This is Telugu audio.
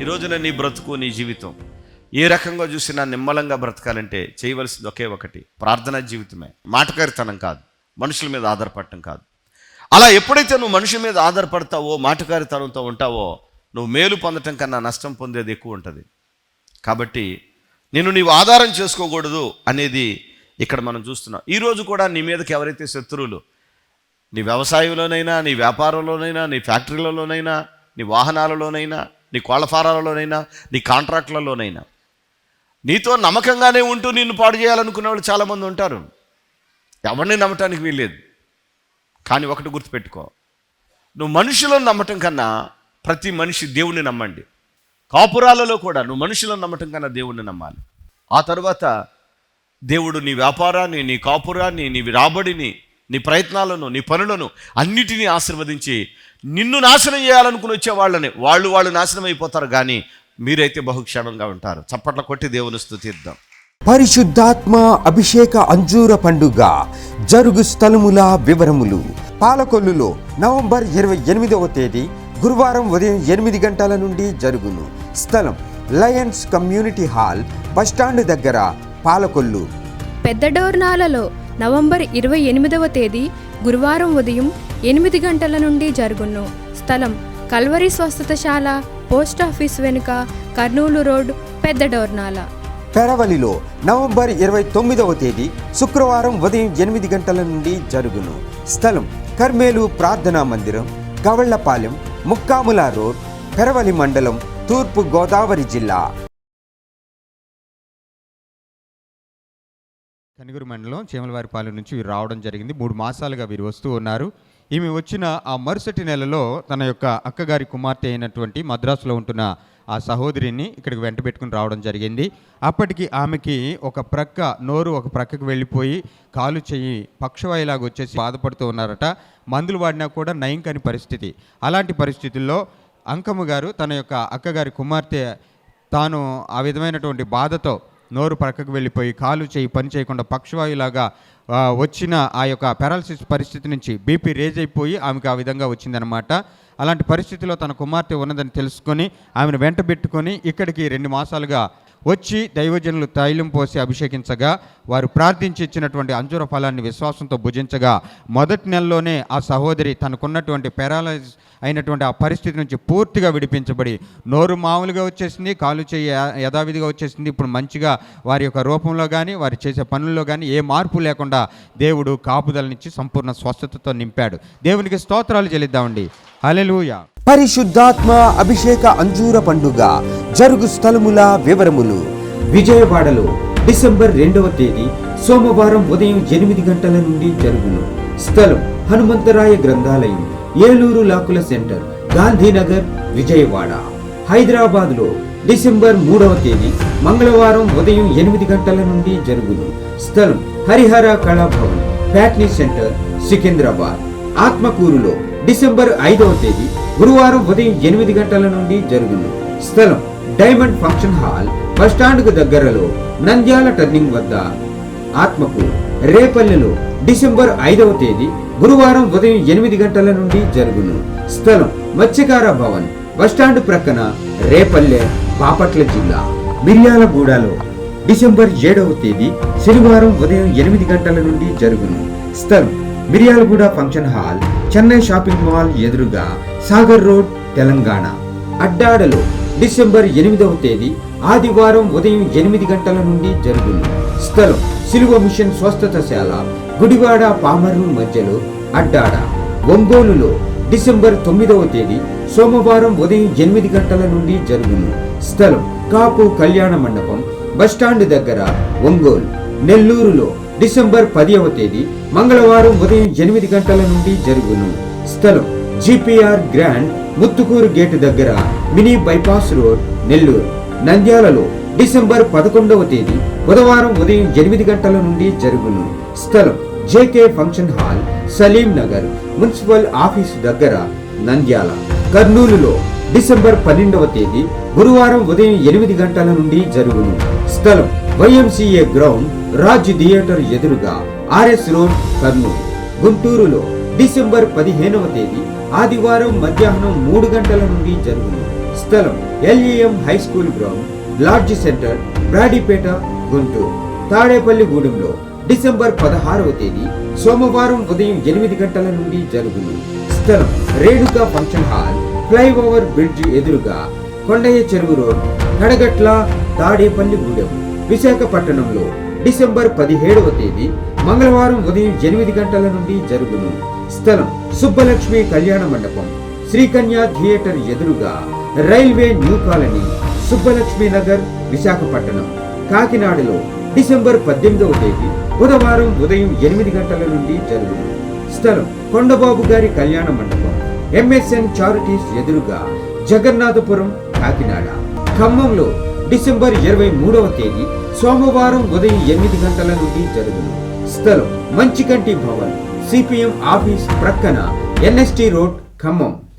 ఈ నీ బ్రతుకు నీ జీవితం ఏ రకంగా చూసినా నిమ్మలంగా బ్రతకాలంటే చేయవలసింది ఒకే ఒకటి ప్రార్థనా జీవితమే. మాటకారితనం కాదు మనుషుల మీద ఆధారపడటం కాదు. అలా ఎప్పుడైతే నువ్వు మనుషుల మీద ఆధారపడతావో మాటకారితనంతో ఉంటావో నువ్వు మేలు పొందటం కన్నా నష్టం పొందేది ఎక్కువ ఉంటుంది. కాబట్టి నేను నీవు ఆధారం చేసుకోకూడదు అనేది ఇక్కడ మనం చూస్తున్నాం. ఈరోజు కూడా నీ మీదకి ఎవరైతే శత్రువులు నీ వ్యవసాయంలోనైనా నీ వ్యాపారంలోనైనా నీ ఫ్యాక్టరీలలోనైనా నీ వాహనాలలోనైనా నీ కోళ్ళ ఫారాలలోనైనా నీ కాంట్రాక్ట్లలోనైనా. నీతో నమ్మకంగానే ఉంటూ నిన్ను పాడు చేయాలనుకునే వాళ్ళు చాలామంది ఉంటారు. ఎవరిని నమ్మటానికి వీల్లేదు. కానీ ఒకటి గుర్తుపెట్టుకో. నువ్వు మనుషులను నమ్మటం కన్నా ప్రతి మనిషి దేవుణ్ణి నమ్మండి. కాపురాలలో కూడా నువ్వు మనుషులను నమ్మటం కన్నా దేవుణ్ణి నమ్మాలి. ఆ తర్వాత దేవుడు నీ వ్యాపారాన్ని నీ కాపురాన్ని నీ రాబడిని నీ ప్రయత్నాలను నీ పనులను అన్నిటినీ ఆశీర్వదించి నిన్ను నాశనం చేయాలనుకుని వచ్చే వాళ్ళని వాళ్ళు వాళ్ళు నాశనం అయిపోతారు కానీ మీరైతే బహుక్షణంగా ఉంటారు. చప్పట్ల కొట్టి దేవుని స్తుతిద్దాం. పరిశుద్ధాత్మ అభిషేక అంజూర పండుగ జరుగు స్థలముల వివరములు. పాలకొల్లులో నవంబర్ ఇరవై ఎనిమిదవ తేదీ గురువారం ఉదయం ఎనిమిది గంటల నుండి జరుగును. స్థలం లయన్స్ కమ్యూనిటీ హాల్ బస్టాండ్ దగ్గర పాలకొల్లు. పెద్ద డోర్నాలలో నవంబర్ ఇరవై ఎనిమిదవ తేదీ గురువారం ఉదయం ఎనిమిది గంటల నుండి జరుగును. స్థలం కల్వరి స్వస్థతశాల పోస్ట్ ఆఫీస్ వెనుక కర్నూలు రోడ్ పెద్ద డోర్నాల. పెరవలిలో నవంబర్ ఇరవై తొమ్మిదవ తేదీ శుక్రవారం ఉదయం ఎనిమిది గంటల నుండి జరుగును. స్థలం కర్మేలు ప్రార్థనా మందిరం గవళ్ళపాలెం ముక్కాముల రోడ్ పెరవలి మండలం తూర్పు గోదావరి జిల్లా. కనిగురు మండలం చేమలవారిపాలెం నుంచి వీరు రావడం జరిగింది. మూడు మాసాలుగా వీరు వస్తూ ఉన్నారు. ఈమె వచ్చిన ఆ మరుసటి నెలలో తన యొక్క అక్కగారి కుమార్తె అయినటువంటి మద్రాసులో ఉంటున్న ఆ సహోదరిని ఇక్కడికి వెంట పెట్టుకుని రావడం జరిగింది. అప్పటికి ఆమెకి ఒక ప్రక్క నోరు ఒక ప్రక్కకు వెళ్ళిపోయి కాలు చెయ్యి పక్షవాయిలాగా వచ్చేసి బాధపడుతూ ఉన్నారట. మందులు వాడినా కూడా నయం కాని పరిస్థితి. అలాంటి పరిస్థితుల్లో అంకమ్మ గారు తన యొక్క అక్కగారి కుమార్తె తాను ఆ విధమైనటువంటి బాధతో నోరు పక్కకు వెళ్ళిపోయి కాలు చేయి పని చేయకుండా పక్షవాయులాగా వచ్చిన ఆ యొక్క పారాలసిస్ పరిస్థితి నుంచి బీపీ రేజ్ అయిపోయి ఆమెకు ఆ విధంగా వచ్చిందనమాట అలాంటి పరిస్థితిలో తన కుమార్తె ఉన్నదని తెలుసుకొని ఆమెను వెంట పెట్టుకొని ఇక్కడికి రెండు మాసాలుగా వచ్చి దైవజనులు తైలం పోసి అభిషేకించగా వారు ప్రార్థించి ఇచ్చినటువంటి అంజుర ఫలాన్ని విశ్వాసంతో భుజించగా మొదటి నెలలోనే ఆ సహోదరి తనకున్నటువంటి పారాలైజ్ అయినటువంటి ఆ పరిస్థితి నుంచి పూర్తిగా విడిపించబడి నోరు మామూలుగా వచ్చేసింది కాలు చేయి యథావిధిగా వచ్చేసింది. ఇప్పుడు మంచిగా వారి యొక్క రూపంలో కానీ వారు చేసే పనుల్లో కానీ ఏ మార్పు లేకుండా దేవుడు కాపుదలనిచ్చి సంపూర్ణ స్వస్థతతో నింపాడు. దేవునికి స్తోత్రాలు చెల్లిద్దామండి. అలెలుయా పరిశుద్ధాత్మ అభిషేక అంజూర పండుగ జరుగు స్థలముల వివరములు. విజయవాడలో డిసెంబర్ రెండవ తేదీ సోమవారం ఉదయం ఎనిమిది గంటల నుండి జరుగును. స్థలం హనుమంతరాయ గ్రంథాలయం ఏలూరు లాకుల సెంటర్ గాంధీనగర్ విజయవాడ. హైదరాబాద్లో డిసెంబర్ మూడవ తేదీ మంగళవారం ఉదయం ఎనిమిది గంటల నుండి జరుగును. స్థలం హరిహర కళాభవన్ ప్యాట్నీ సెంటర్ సికింద్రాబాద్. ఆత్మకూరులో డిసెంబర్ ఐదవ తేదీ గురువారం ఉదయం ఎనిమిది గంటల నుండి జరుగును. స్థలం డైమండ్ ఫంక్షన్ హాల్ బస్టాండ్కు దగ్గరలో నంద్యాల టర్నింగ్ వద్ద. ఆత్మకూరు రేపల్లెలో డిసెంబర్ ఐదవ తేదీ గురువారం ఉదయం ఎనిమిది గంటల నుండి జరుగును. స్థలం మత్స్యకార భవన్ బస్టాండ్ ప్రక్కన రేపల్లె బాపట్ల జిల్లా మిర్యాలగూడలో డిసెంబర్ ఏడవ తేదీ శనివారం ఉదయం ఎనిమిది గంటల నుండి జరుగును. స్థలం Miryalaguda function hall Chennai shopping mall ఎదురుగా సాగర్ రోడ్ తెలంగాణ. అడ్డాడలో డిసెంబర్ ఎనిమిదవ తేదీ ఆదివారం ఉదయం ఎనిమిది గంటల నుండి జరుగును. స్థలం సిలువ మిషన్ స్వస్థతశాల గుడివాడ పామర్రు మధ్యలో అడ్డాడ. ఒంగోలులో డిసెంబర్ తొమ్మిదవ తేదీ సోమవారం ఉదయం ఎనిమిది గంటల నుండి జరుగును. స్థలం కాపు కళ్యాణ మండపం బస్టాండ్ దగ్గర ఒంగోలు. నెల్లూరులో డిసెంబర్ పదివ తేదీ మంగళవారం ఉదయం ఎనిమిది గంటల నుండి జరుగును. స్థలం జిపిఆర్ గ్రాండ్ ముత్తుకూరు గేటు దగ్గర మినీ బైపాస్ రోడ్ నెల్లూరు. నంద్యాలలో డిసెంబర్ పదకొండవ తేదీ బుధవారం ఉదయం ఎనిమిది గంటల నుండి జరుగును. స్థలం JK function hall Salim Nagar municipal office దగ్గర నంద్యాల. కర్నూలులో డిసెంబర్ పన్నెండవ తేదీ గురువారం ఉదయం ఎనిమిది గంటల నుండి జరుగును. స్థలం వైఎంసీఏ గ్రౌండ్ రాజ్ థియేటర్ ఎదురుగా ఆర్ఎస్ రోడ్ కర్నూలు. గుంటూరులో డిసెంబర్ పదిహేనవ తేదీ ఆదివారం మధ్యాహ్నం మూడు గంటల నుండి జరుగును. స్థలం LEM high school ground lodge centre Brodipet Guntur. తాడేపల్లిగూడెంలో December పదహారవ తేదీ సోమవారం ఉదయం ఎనిమిది గంటల నుండి జరుగును. స్థలం Renuka function hall flyover bridge ఎదురుగా కొండయ్య చెరువు రోడ్ కడగట్ల తాడేపల్లిగూడెం విశాఖపట్నంలో డిసెంబర్ పదిహేడవ తేదీ మంగళవారం ఉదయం ఎనిమిది గంటల నుండి జరుగును. స్థలం సుబ్బలక్ష్మి కళ్యాణ మండపం. శ్రీకన్య థియేటర్ ఎదురుగా railway new colony Subbalakshmi Nagar Visakhapatnam. కాకినాడలో డిసెంబర్ పద్దెనిమిదవ తేదీ బుధవారం ఉదయం ఎనిమిది గంటల నుండి జరుగును. స్థలం కొండబాబు గారి కళ్యాణ మండపం. ఎంఎస్ఎన్ చారిటీస్ ఎదురుగా జగన్నాథపురం కాకినాడ. ఖమ్మంలో డిసెంబర్ ఇరవై మూడవ తేదీ సోమవారం ఉదయం ఎనిమిది గంటల నుండి జరుగును. స్థలం మంచికంటి భవన్ సిపిఎం ఆఫీస్ ప్రక్కన ఎన్ఎస్టి రోడ్ ఖమ్మం.